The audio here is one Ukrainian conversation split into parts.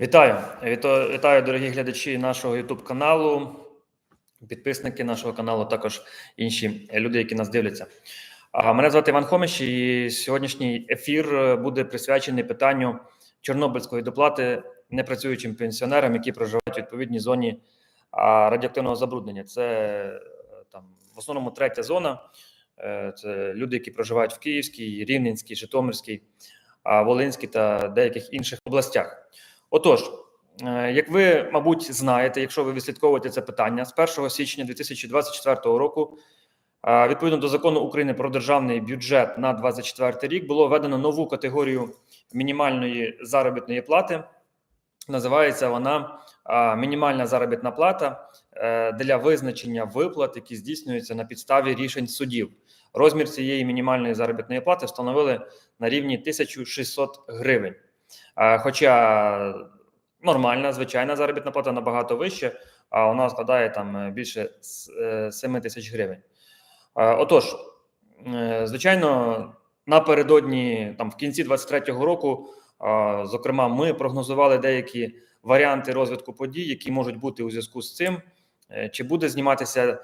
Вітаю, вітаю, дорогі глядачі нашого youtube каналу, підписники нашого каналу, також інші люди, які нас дивляться. Мене звати Іван Хомич, і сьогоднішній ефір е, буде присвячений питанню Чорнобильської доплати непрацюючим пенсіонерам, які проживають у відповідній зоні радіоактивного забруднення. Це е, там в основному третя зона. Е, Це люди, які проживають в Київській, Рівненській, Житомирській, Волинській та деяких інших областях. Отож, е, як ви, мабуть, знаєте, якщо ви відслідковуєте це питання, з 1 січня 2024 року, е, відповідно до закону України про державний бюджет на 2024 рік, було введено нову категорію мінімальної заробітної плати. Називається вона е, мінімальна заробітна плата для визначення виплат, які здійснюються на підставі рішень судів. Розмір цієї мінімальної заробітної плати встановили на рівні 1600 гривень. Е, Хоча нормальна, звичайна заробітна плата набагато вища, а вона складає там е, більше е, 7 тисяч гривень. Е, Отож, е, звичайно, напередодні, там в кінці 23-го року, е, зокрема, ми прогнозували деякі варіанти розвитку подій, які можуть бути у зв'язку з цим, Е, чи буде зніматися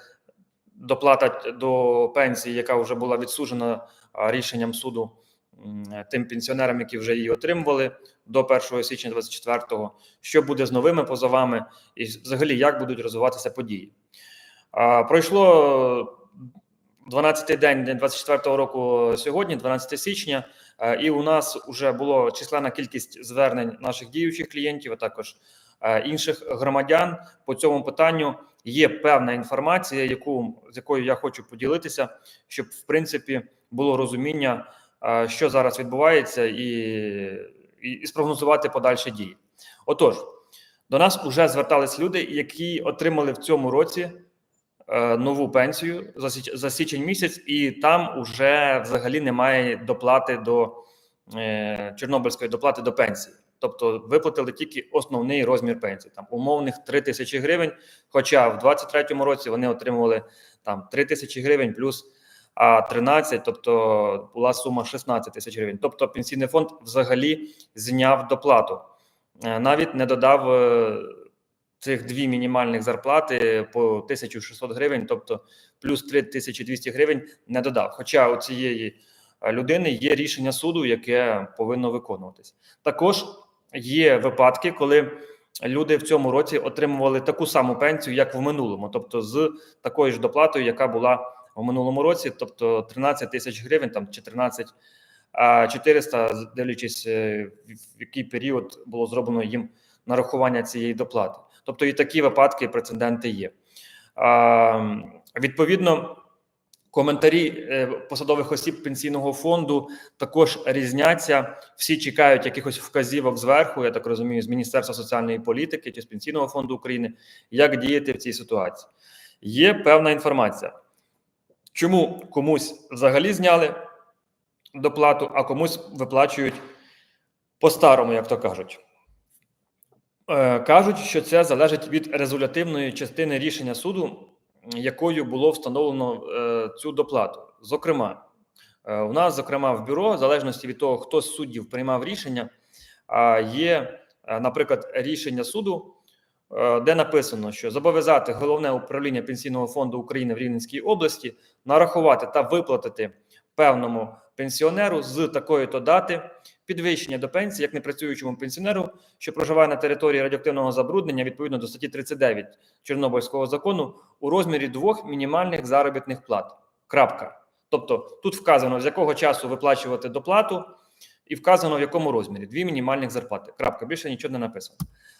доплата до пенсії, яка вже була відсуджена рішенням суду тим пенсіонерам, які вже її отримували до 1 січня 24-го, що буде з новими позовами, і взагалі як будуть розвиватися події. Пройшло 12-й день 24-го року сьогодні, 12 січня, і у нас вже було численна кількість звернень наших діючих клієнтів, а також інших громадян по цьому питанню. Є певна інформація, яку з якою я хочу поділитися, щоб в принципі було розуміння, що зараз відбувається, і, і, і спрогнозувати подальші дії. Отож, до нас вже звертались люди, які отримали в цьому році е, нову пенсію за, січ- за січень місяць, і там вже взагалі немає доплати до е, Чорнобильської доплати до пенсії. Тобто виплатили тільки основний розмір пенсії, там умовних 3 тисячі гривень. Хоча в 23-му році вони отримували там 3 тисячі гривень плюс а 13, тобто була сума 16 тисяч гривень. Тобто пенсійний фонд взагалі зняв доплату, Е, навіть не додав е, цих дві мінімальних зарплати по 1600 гривень, тобто плюс 3200 гривень не додав. Хоча у цієї е, людини є рішення суду, яке повинно виконуватись. Також є випадки, коли люди в цьому році отримували таку саму пенсію, як в минулому, тобто з такою ж доплатою, яка була в минулому році, тобто 13 тисяч гривень, там чи 13 400, дивлячись, е, в в який період було зроблено їм нарахування цієї доплати. Тобто і такі випадки, і прецеденти є. Відповідно, коментарі е, посадових осіб пенсійного фонду також різняться. Всі чекають якихось вказівок зверху, я так розумію, з Міністерства соціальної політики чи з Пенсійного фонду України, як діяти в цій ситуації. Є певна інформація, чому комусь взагалі зняли доплату, а комусь виплачують по-старому, як то кажуть. Е, Кажуть, що це залежить від резолютивної частини рішення суду, якою було встановлено е, цю доплату. Зокрема, е, у нас, зокрема, в бюро, в залежності від того, хто з суддів приймав рішення, є, наприклад, рішення суду, де написано, що зобов'язати головне управління пенсійного фонду України в Рівненській області нарахувати та виплатити певному пенсіонеру з такої то дати підвищення до пенсії як непрацюючому пенсіонеру, що проживає на території радіоактивного забруднення відповідно до статті 39 Чорнобильського закону у розмірі двох мінімальних заробітних плат. Крапка. Тобто тут вказано, з якого часу виплачувати доплату, і вказано в якому розмірі дві мінімальних зарплати. Крапка. Більше нічого не написано.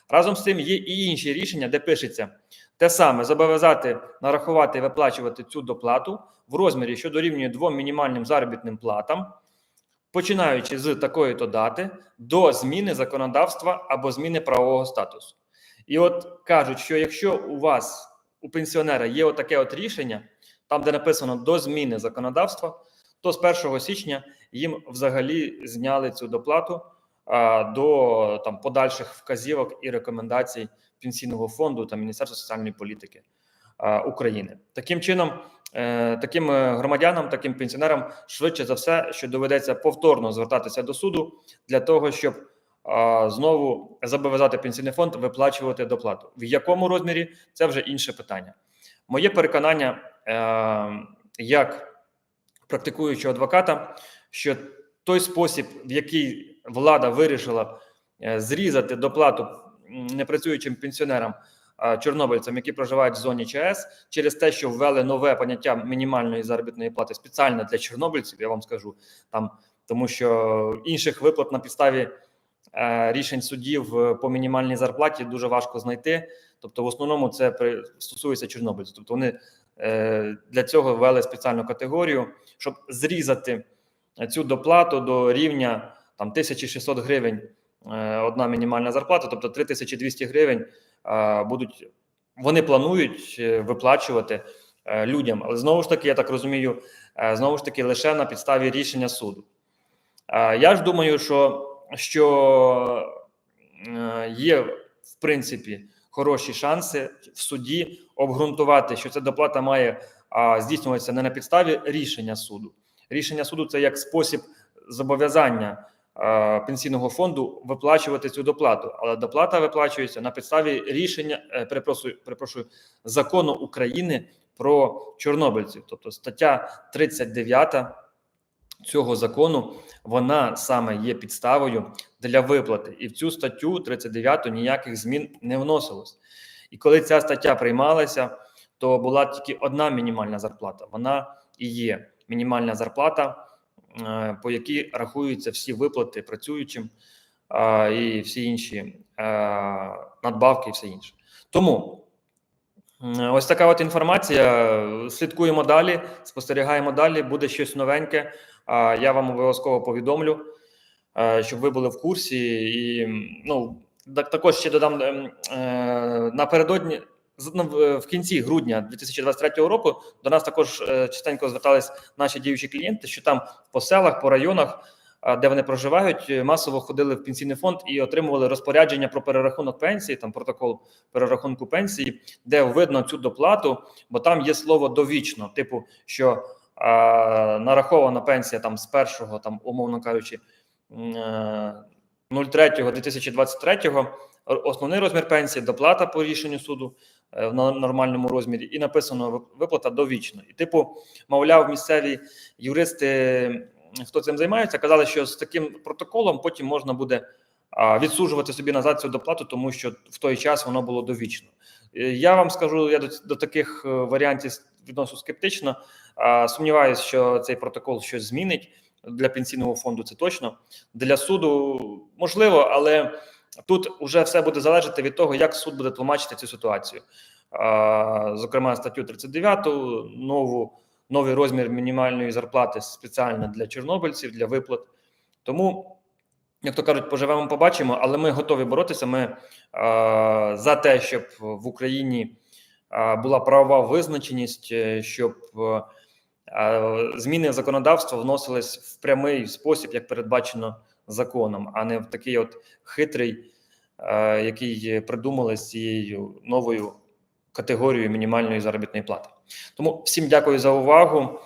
Разом з цим є і інші рішення, де пишеться те саме: зобов'язати нарахувати і виплачувати цю доплату в розмірі, що дорівнює двом мінімальним заробітним платам, починаючи з такої то дати до зміни законодавства або зміни правового статусу. І от кажуть, що якщо у вас у пенсіонера є отаке от рішення, там де написано до зміни законодавства, то з 1 січня їм взагалі зняли цю доплату до там подальших вказівок і рекомендацій пенсійного фонду та Міністерства соціальної політики України. Таким чином, е, таким е, громадянам, таким пенсіонерам швидше за все, що доведеться повторно звертатися до суду для того, щоб знову зобов'язати пенсійний фонд виплачувати доплату. В якому розмірі це вже інше питання. Моє переконання, е, як практикуючого адвоката, що той спосіб, в який влада вирішила е, зрізати доплату непрацюючим пенсіонерам, чорнобильцям, які проживають в зоні ЧАЕС, через те, що ввели нове поняття мінімальної заробітної плати спеціально для чорнобильців, я вам скажу там, тому що інших виплат на підставі е, рішень судів е, по мінімальній зарплаті дуже важко знайти. Тобто, в основному це стосується чорнобильців. Тобто вони для цього ввели спеціальну категорію, щоб зрізати цю доплату до рівня там 1600 гривень е, одна мінімальна зарплата, тобто 3200 гривень будуть вони планують е, виплачувати е, людям. Але знову ж таки, я так розумію, знову ж таки лише на підставі рішення суду. Я ж думаю, що, що є в принципі хороші шанси в суді обґрунтувати, що ця доплата має здійснюватися не на підставі рішення суду. Рішення суду це як спосіб зобов'язання а, пенсійного фонду виплачувати цю доплату, але доплата виплачується на підставі рішення, е, перепрошую, перепрошую закону України про чорнобильців, тобто стаття 39 цього закону, вона саме є підставою для виплати, і в цю статтю 39 ніяких змін не вносилось. І коли ця стаття приймалася, то була тільки одна мінімальна зарплата. Вона і є мінімальна зарплата, е, по якій рахуються всі виплати працюючим е, і всі інші е, надбавки, і все інше. Тому ось така от інформація. Слідкуємо далі, спостерігаємо далі. Буде щось новеньке. Я вам обов'язково повідомлю, щоб ви були в курсі. І ну так також ще додам ем, напередодні. Ну, в- кінці грудня 2023 року до нас також е, частенько звертались наші діючі клієнти, що там по селах, по районах, де вони проживають, е, масово ходили в пенсійний фонд і отримували розпорядження про перерахунок пенсії, там протокол перерахунку пенсії, де видно цю доплату, бо там є слово довічно, типу, що а, нарахована пенсія там з першого, там умовно кажучи, м, е, 03.2023 основний розмір пенсії, доплата по рішенню суду е, в нормальному розмірі, і написано виплата довічно. І, типу, мовляв, місцеві юристи, хто цим займається, казали, що з таким протоколом потім можна буде відсуджувати собі назад цю доплату, тому що в той час воно було довічно. Е, Я вам скажу, я до, до таких е, варіантів відносно скептично. Сумніваюся, що цей протокол щось змінить для пенсійного фонду. Це точно для суду можливо, але тут вже все буде залежати від того, як суд буде тлумачити цю ситуацію. Зокрема, статтю 39, нову новий розмір мінімальної зарплати спеціально для чорнобильців для виплат. Тому, як то кажуть, поживемо, побачимо, але ми готові боротися. Ми за те, щоб в Україні була правова визначеність, е, щоб е, зміни в законодавство вносились в прямий спосіб, як передбачено законом, а не в такий от хитрий, е, який придумали з цією новою категорією мінімальної заробітної плати. Тому всім дякую за увагу.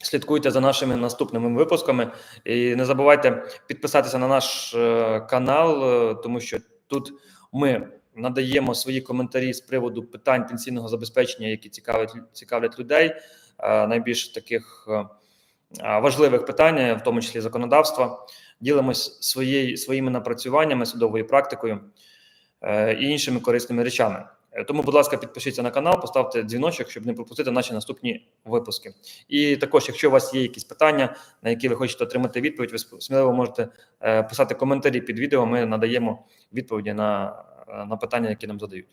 Слідкуйте за нашими наступними випусками і не забувайте підписатися на наш е, канал, е, тому що тут ми надаємо свої коментарі з приводу питань пенсійного забезпечення, які цікавлять цікавлять людей. е, Найбільш таких важливих питань, в тому числі законодавства. Ділимось своєю своїми напрацюваннями, судовою практикою е, і іншими корисними речами. Е, Тому, будь ласка, підпишіться на канал, поставте дзвіночок, щоб не пропустити наші наступні випуски. І також, якщо у вас є якісь питання, на які ви хочете отримати відповідь, ви сміливо можете е, писати коментарі під відео. Ми надаємо відповіді на, на питання, які нам задають.